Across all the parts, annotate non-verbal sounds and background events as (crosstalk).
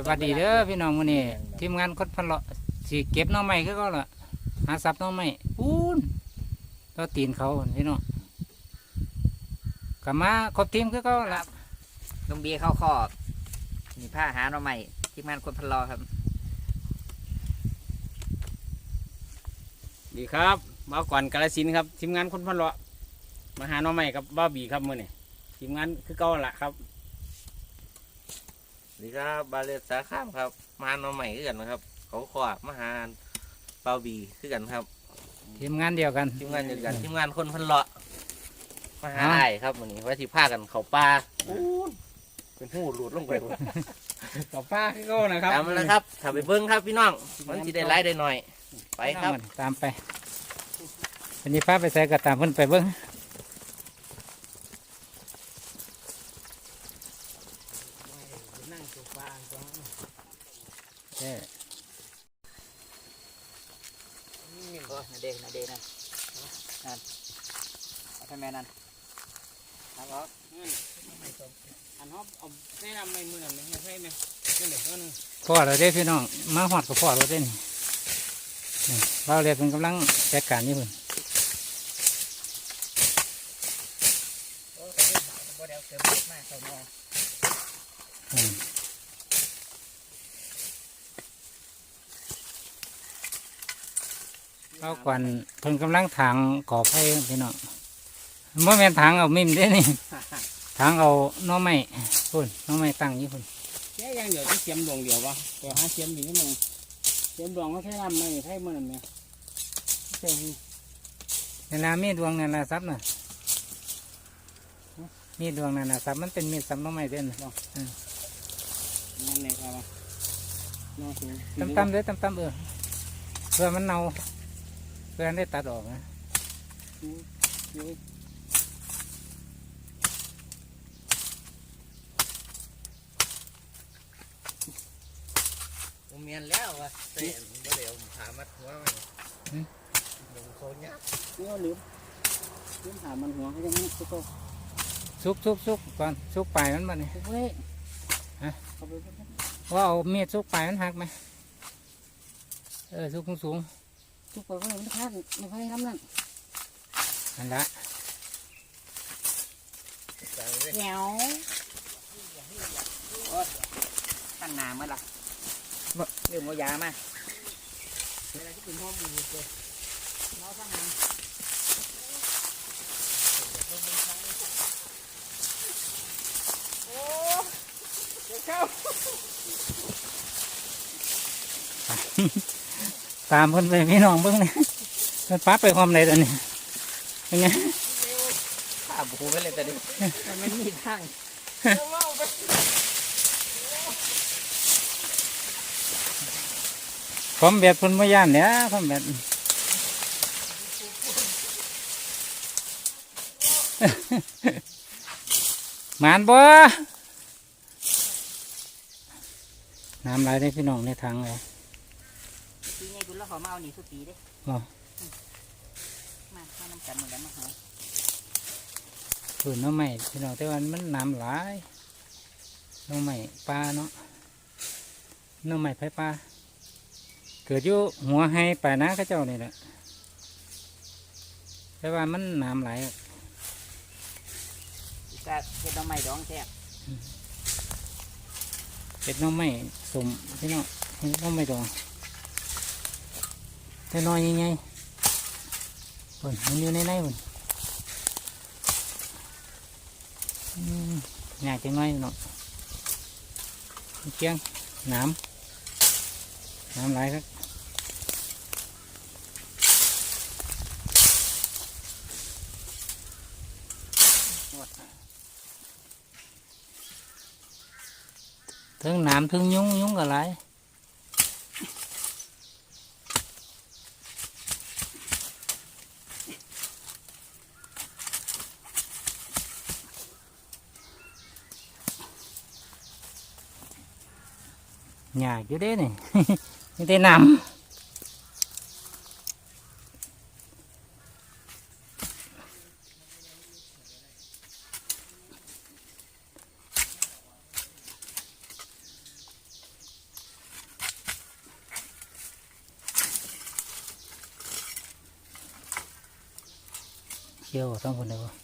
สวัสดีเด้อพี่น้องมื้อนี้ทีมงานคนพันเลาะสิเก็บหน่อไม้คือก็ล่ะหาสับหน่อไม้ปูนตัวตีนเขาพี่น้องกลับมาครบทีมคือก็ล่ะลุงเบียร์เข้าคอกมีผ้าหาหน่อใหม่ทีมงานคนพันรอครับ ดีครับมาก่อนกาลสินธุ์ครับทีมงานคนพันเลาะมาหาหน้องใหม่กับบ้าบีครับมื่อนี่ทีมงานคือเก่าละครับ สวัสดีครับบาเลตสาข้ามครับมาหน้องใหม่คือกันนะครับ เขาขวามาหาเปาบีคือกันครับทีมงานเดียวกัน ทีมงานเดียวกันทีมงานคนพันเลาะมาหาอ่าไอ้ครับวันนี้ว่าที่พากันเขาปลาอู้เป็นหูหลุดลงไปหมดกับป้าคือเก่านะครับตามมาแล้วครับถ้าไปเบิ้งครับพี่น้องมันสิได้ไล่ได้หน่อย ไปครับตามไปวันนี้พาไปใส่กระตามเพิ่นไปเบิ่ง เด้อโอ้นาเดนนาเดนั่นนั่นเอาทำไมนั่นครับผมอันฮอบเอาได้นำในมือหน่อยไหมใช่ไหมนี่เด็กก็นึงพ่อเราได้อพี่น้องมาหอดกับพ่อเราได้อนี่นี่เราเรียนเป็นกำลังจัดการนี่เพิ่น โอ้ก็ได้บ่เดี๋ยวเกิดมากเข้ามา อืม เราก่อนเพิ่นกำลังถางก่อไฟพี่น้องเมื่อแม่นถางเอามิมได้อนี่ถางเอาหน้อไม้พุ่นหน้อไม้ตั้งอยู่พุ่นแค่ยังเดี๋ยวจะเสียมดวงเดียววะตัวหาเสียมอยู่นี่มึงเสียมดวงเขาใช้นำไหมใช้มือนั่นไหมใช่ในนามีดวงนั่นนะซับน่ะมีดวงนั่นนะซับมันเป็นมีดซับหน้อไม้เด่นนั่นเลยครับน้องคือตั้มตั้มๆเลยตั้มตั้มๆเออเพื่อมันเน่าเพื่อได้ตัดออกนะผมเมียนแล้ววะเต้นบ่เดี๋ยวผมถามมัดหัวมันหนึ่งโซนเนี้ยนี่ลืมลืมถามมันหัวเขาจะไม่สุกซุกซุกซุกก่อนซุกปลายมันมาเนี่ยเฮ้ยว่าเอามีดซุกปลายมันหักไหมเออซุกสูง สุกไปก็ไม่พลาดไม่พลาดทำนั่นๆนั่นละแหวท่านนาเมื่อไหร่เรื่องโมยามาตา มเพิ่นไปพี่น้องเบิ่งเนี่ยเพิ่นปั๊บไปความไหนตอนนี้เป็นไงข้าบูไปเลยแต่ดิมันไม่มีทางความแบบเพิ่นไม่ย่านเนี่ยความแบบหมานบ่น้ำไหลได้พี่น้องในทางเลยปีนี้คุณ แล้วขอมาเอาหนีสุปีเด้อ๋อมามาน้ำกันหมดแล้วมาหาฝืนน้ำใหม่พี่น้องแต่ว่ามันน้ำหลายน้ำใหม่ปลาเนาะน้ำใหม่ไผ่ปลาเกิดอยู่หัวให้ป่านะเข้าเจ้านี่แหละแต่ว่ามันน้ำไหลายก็เก็บดอกไม้ดองแท้เป็ดน้ำใหม่สมพี่น้องเห็นน้ำใหม่ดองแต่น้อยยังไงเพิ่นมันอยู่ในในพุ่นอืมอยากจะน้อยเนาะเกียง น้ำน้ำไหลายครับถึงน้ำถึงยุ้งยุ้งอะไ nhà kiểu thế này. (laughs) Như thế nằm chiều xong phần không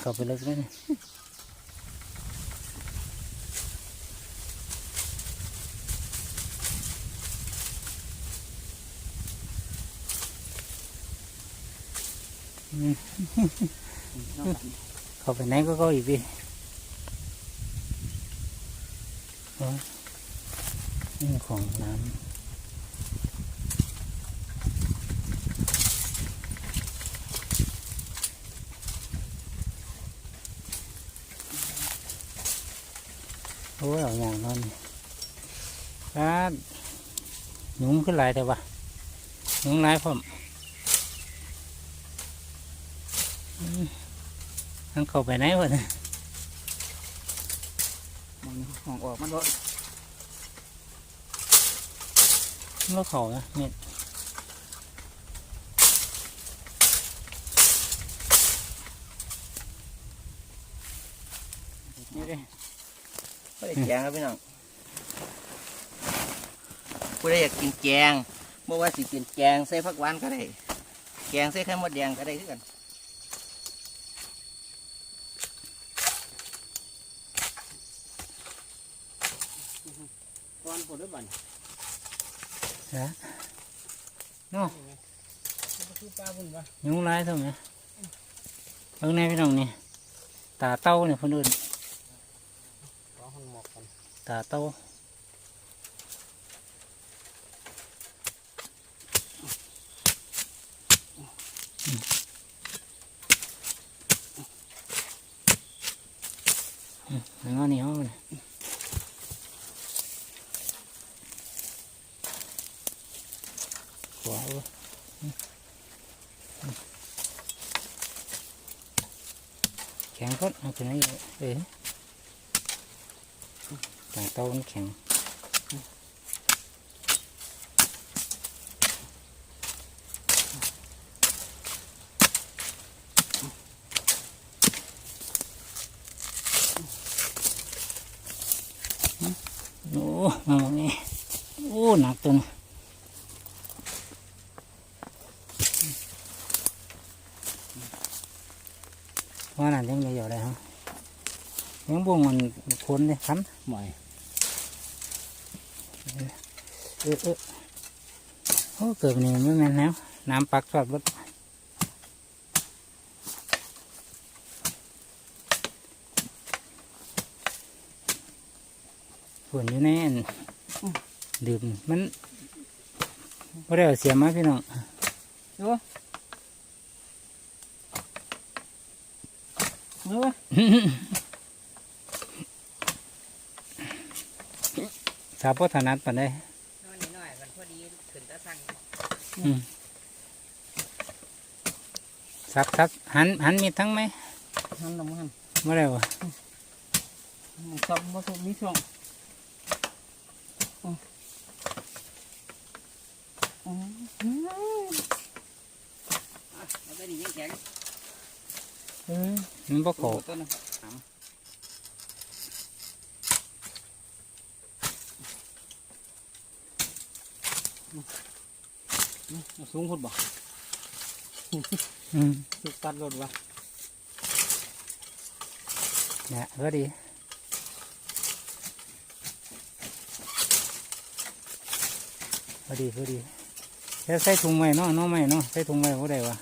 เข้าไปลึกเลยเนี่ยอืมเข้าไปไหนก็ก็อีกดิโอ้ยนี่ของน้ำโอ้ยเอาอย่างนั้นครับหนุ่ม ขึ้นหลายแต่ว่าหนุ่มหลายพร้อมอืมมันเข้าไปไหนวะเนี่ยมันของออกมันบ่มันเขานะเม็ดนี่เด้ไม่ได้แกงครับพี่น้อง ผู้ใดอยากกินแกงเมื่อว่าสิกินแกงใส่ผักหวานก็ได้ แกงใส่ไข่มดแดงก็ได้คือกันก่อนปวดด้วยบันฮะเนาะคือปลาบุญวะยุงร้ายเท่าไหมเบิ่งในพี่น้องนี่ตาเต้าเนี่ยคนอื่นขอห้องหมอกกันตาเต้าอืมอืมแล้วก็นี่ห้องเลยขวาเว้ยอืมอืมแข็งก็เอาไปไหนอีกเอ้ยตาเต้ามันแข็งโอ้มาตรงนี้โอ้หนักตัวนี้ว่านั่นยังไม่อยู่เลยฮะยังบ่วงมันคนเลยคันหม่อย เออโอ้เกิดนี่ไม่แม่นแล้ว น้ำปักสอดบดฝนอยู่ในอันดื่มมันไม่ได้เอาเสียมาพี่น้องดูดูสาวพ่อถนัดปานได้ น้อยนิดหน่อยมันพอดีขึ้นตะสั่ง อืม สับสับหันหันมีดทั้งไหมหันลงมาหันไม่ได้วะซับมาสุมีช่วงอืมอืมอืมอะเอาไปนี่ยังแข็งเออมั สูงพุดบ่อืมสุกตัดรถวะเนี่ยก็ดีพอดีพอดีแล้วใส่ถุงไว้เนาะเน้องไม่เนาะใส่ถุงไว้ก็ได้วะ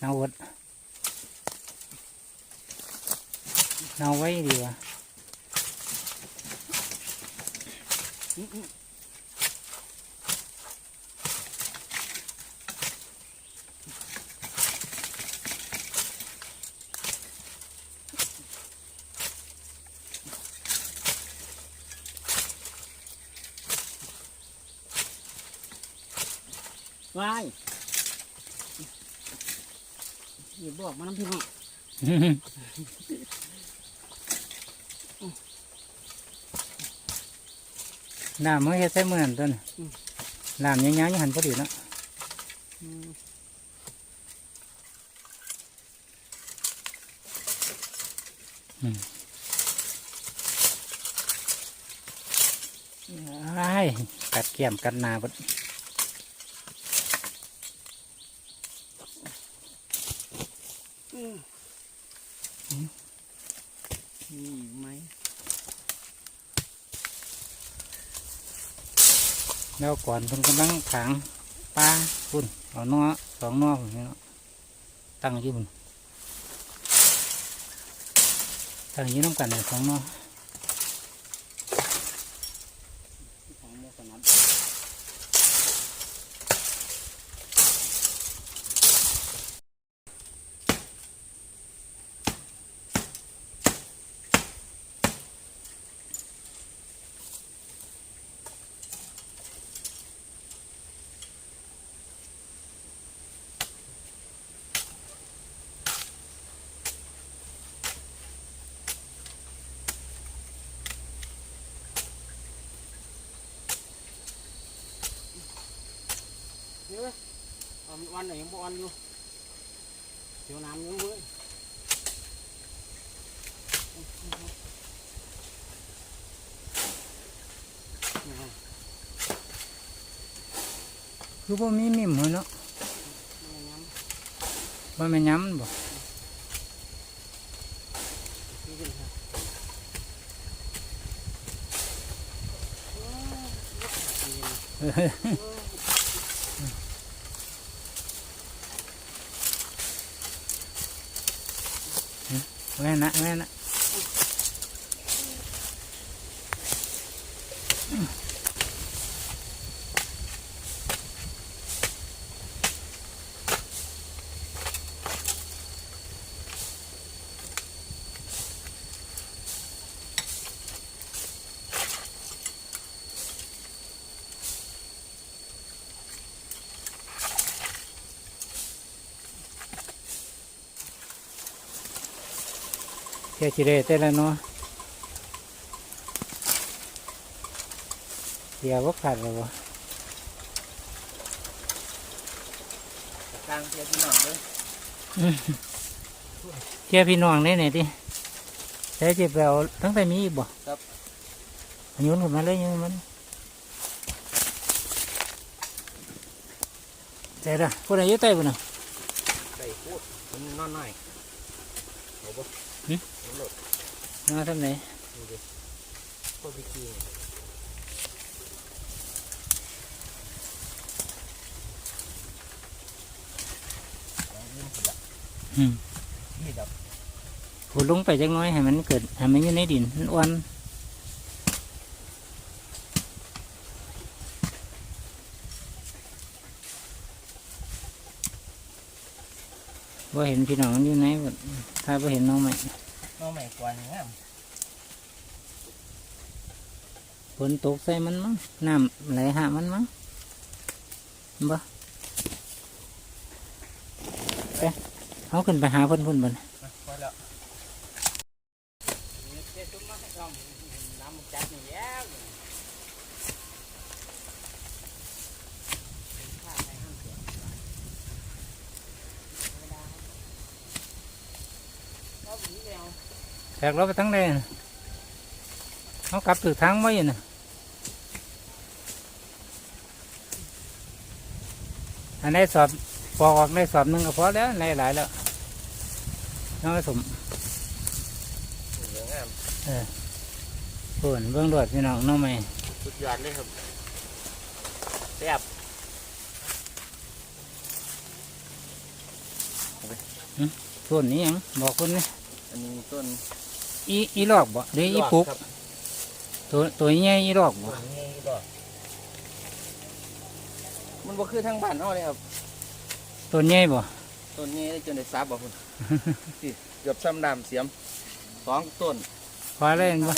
เอาวดเอาไว้ดีวะ วายอย่าบอกมันน้ำพี่น้องน้ำมันเฮ็ดใส่เหมือนต้นน้ำยังยังยังหันพอดีเนาะไอ้กัดแก้มกัดนาบด ก่อนเพิ่นกำลังถางปลาพุ่นเอานอสองนอพุ่นนี่เนาะตั้งอยู่พุ่นตั้งอยู่น้ำกันเลยสองนอ เดี๋ยวเอามันวันไหนยังบ่วันอยู่เดี๋ ยวน้ำยังเว้ย คือบ่มีมิมหัวเนาะ มันยัง บ่แม่นย้ำบ่ นี่เป็นครับ เออแม่นนะ แม่นนะเที่ยชิเรเต้ละเนาะเที่ยวบ่ขาดเลยวะกลางเทียพี่น้องเลยเที่ยวพี่น้องได้ไหนดิใช้จิบเราตั้งแต่มีอีกบ่ครับอันโยนขึ้นมาเลยโยนมันใช่ละพูดอะไรอยู่ใต้บุญน่ะใส่พูดมันนอนหน่อยเอาปะ หึ มันหลด มาทำไหนดูดิโคตรพิกีอืมนี่ดับขุดลงไปจังน้อยให้มันเกิดให้มันอยู่ในดินมันอ้วนว่าเห็นพี่น้องมันอยู่ไหนบ่ถ้าว่าเห็นน้องใหม่ น้องใหม่กว่านี้งามฝนตกใส่มันมั้งน้ำไหลหามันมั้งบ่ไปเอาขึ้นไปหาเพิ่นเพิ่นบ่น นะพอแล้ว เดี๋ยวตุ้มมาให้ลองน้ำมันจัดนี่แย่เอาหนีแล้ว แท กเราไปทั้งเลยนะเขากลับตึกทางไว้อยู่นะอันนี้สอบปอกออกได้สอบหนึ่งก็พอแล้วในหลายแล้วน้องสมเหลืองามส่วนเบื้องรวดพี่น้องน้องใหม่สุดยอดเลยครับแซ่บส่วนนี้หยังบอกคนนี่อันนี้ต้น อีอีลอกบ่หรืออีปุกครับตัวตัวใหญ่อีลอกบ่ต้นนี้ดอกมันบ่คือทางบ้านเอาเลยครับตัวใหญ่บ่ต้นนี้ได้จนได้ซับบ่คุณสิเกือบซ้ำดามเสียมสองต้นพอเลยเห็นบ่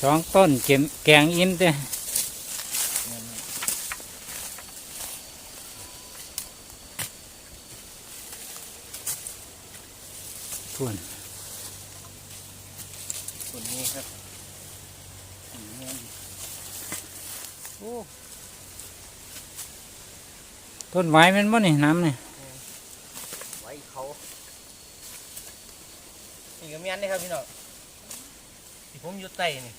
สองต้นเก็มแกงอินเด้ ส่วนต้นนี้ครับโอ้ต้นไม้แมันบ่นี่น้ำนี่ไว้เขาก็แม่นนี่ครับพี่น้องที่ผมอยู่ใต้นี่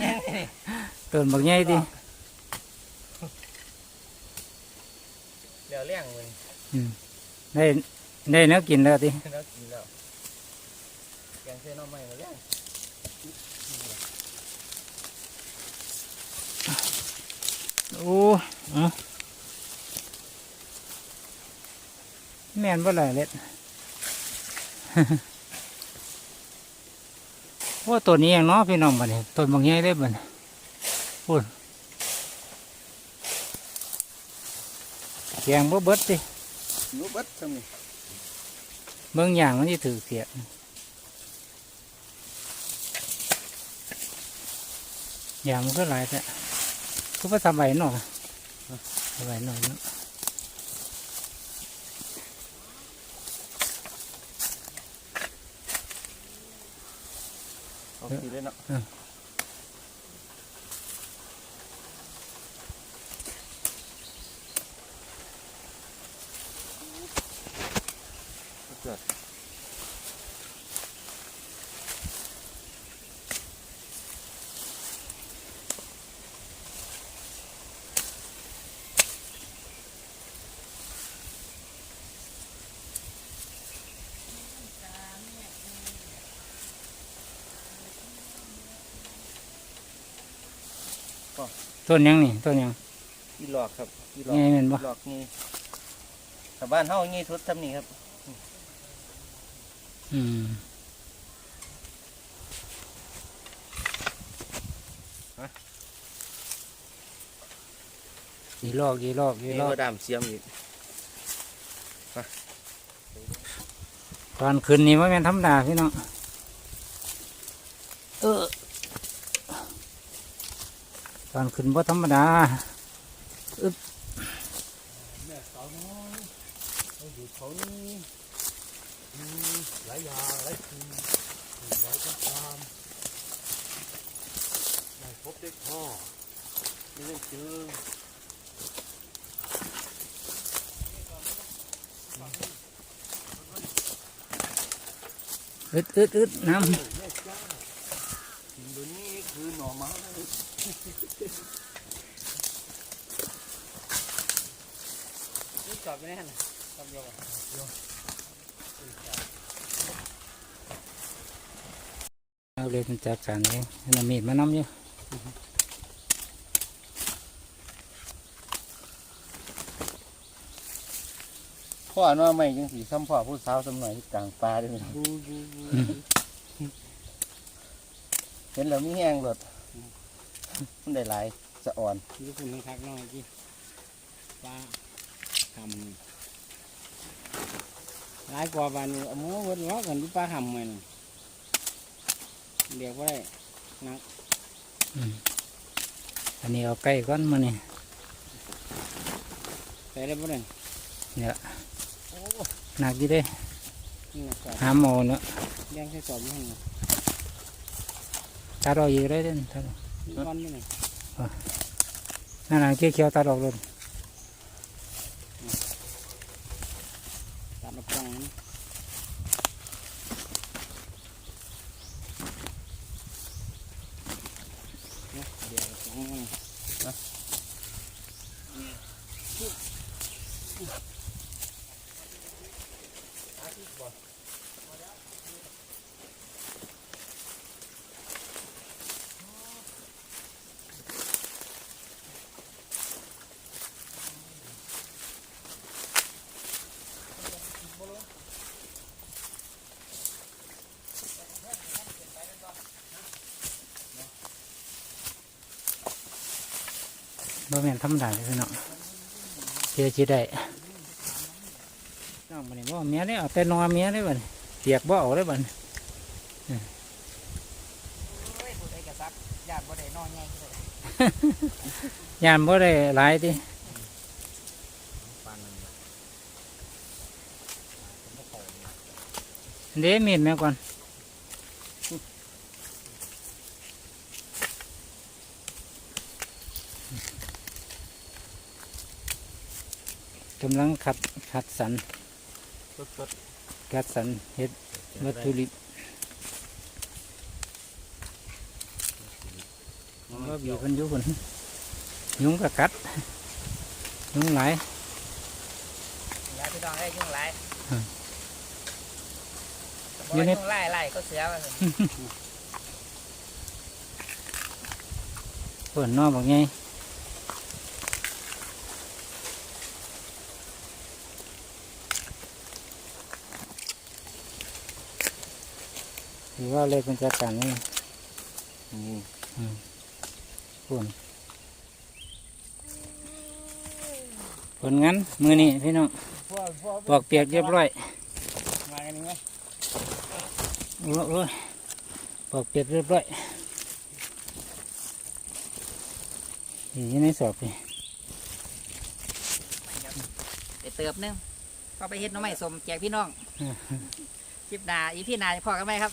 แม่นนี่ต้นบักใหญ่ดิเดี๋ยวเลี้ยงมันอืมได้ ได้แนวกินแล้วติแล้วกินแล้วแกงเส้นน้ำใหม่มาเลี้ยงโอ้เอาแม่นบ่ล่ะเล็ดว่าตัวนี้ยังเนาะพี่น้องบัดนี้ต้นบางใหญ่เลยบัดนี้พูดแกงบ่เบิดติอยู่เบัดทำนี่ เบิ่งอย่างมันสิถือเสียอย่างมันก็หลายแต่ก็ไปทำใบหน่อยทำใบหน่อยเนาะโอเคเลยเนาะ ต้นหยังนี่ต้นหยังอีหลอกครับอีหลอกไงแม่นบ่ หลอกนี่ชาวบ้านเฮางี้ทุดทำนี่ครับ อืมยีลอกยีลอกยีนี่ลอกก็ดามเสียมอีกตอนคืนนี้ว่าแม่นธรรมดาพี่น้องเออตอนคืนว่าธรรมดา แม่สาวน้อยเราอยู่เขานี่มีหลายอย่างหลายสิ่งหลายประการได้พบได้พ่อไม่ได้เจออึดอึดอึดน้แม่จ้าสิ่งตัวนี้คือหน่อไม้นี่จอดไปแน่นจอดเดียวกันำเอ เลยมันจัดการเองน้ำมีดมาน้ำอยู่พ่อหน่อไม้จังสีซ้ำพ่อผู้สาวสมัยกลางป่าด้วยนะเห็นแล้วมีแห้งหลดมันได้หลายสะอ่อนนี่คุณนึงคักน้อยจีปลาทำหลายกว่าบานนี้เอาหมูเวิร์ดล้อกันที่ปลาทำมัน เรียกว่าได้อืมอันนี้เอาใกล้ก้อนมานี่ใส่ได้บ่ได้เนี่ยหนักอยี่เด้นี่นะสอบหาหมอเนาะแดงใส่สอบอยู่ข้างในตาดอกอยู่ได้เด่นตาดอกนี่ก้อนนี่นะนั่นน่ะเขียวๆตาดอกเลยตัดมาปองนี่เนี่ยเดี๋ยวสองมัน บ่แม่นธรรมดาเลยพี่น้องเชื่อชีได้น้องมันนี่บ่เมียได้เอาแต่นอเมียได้บ่นี่เสียกบ่เอาได้บ่นี่เฮ้ยผู้ใดกระซับญาติบ่ได้นอนไงเลยยานบ่ได้หลายติเด้มีดแม่ก่อน กำลังขัดขัดสันสดขัดสันเฮ็ดๆวัตถุดิบว่าบีคนอยู่คนยุงกะกัดยุงหลายยาพี่น้องได้ยุ่งไรอืมบอกว่ายุ่งไล่ไล่ก็เสือมาเปิดนอกบอกไง ถือว่าเลยเป็นจัดการนี่นี่ปุ่นผลงานมือนี่พี่น้องพวกพวกปอกเปียกเรียบร้อยมากันนี่ไหมโอ้โอ้ยปอกเปียกเรียบร้อยนี่อยู่ในสอบนี่ไปเติบหนึงก็ไปเฮ็ดหน้องใหม่สมแจกพี่น้องคลิปหนาอีพี่หนาจะพอกันไหมครับ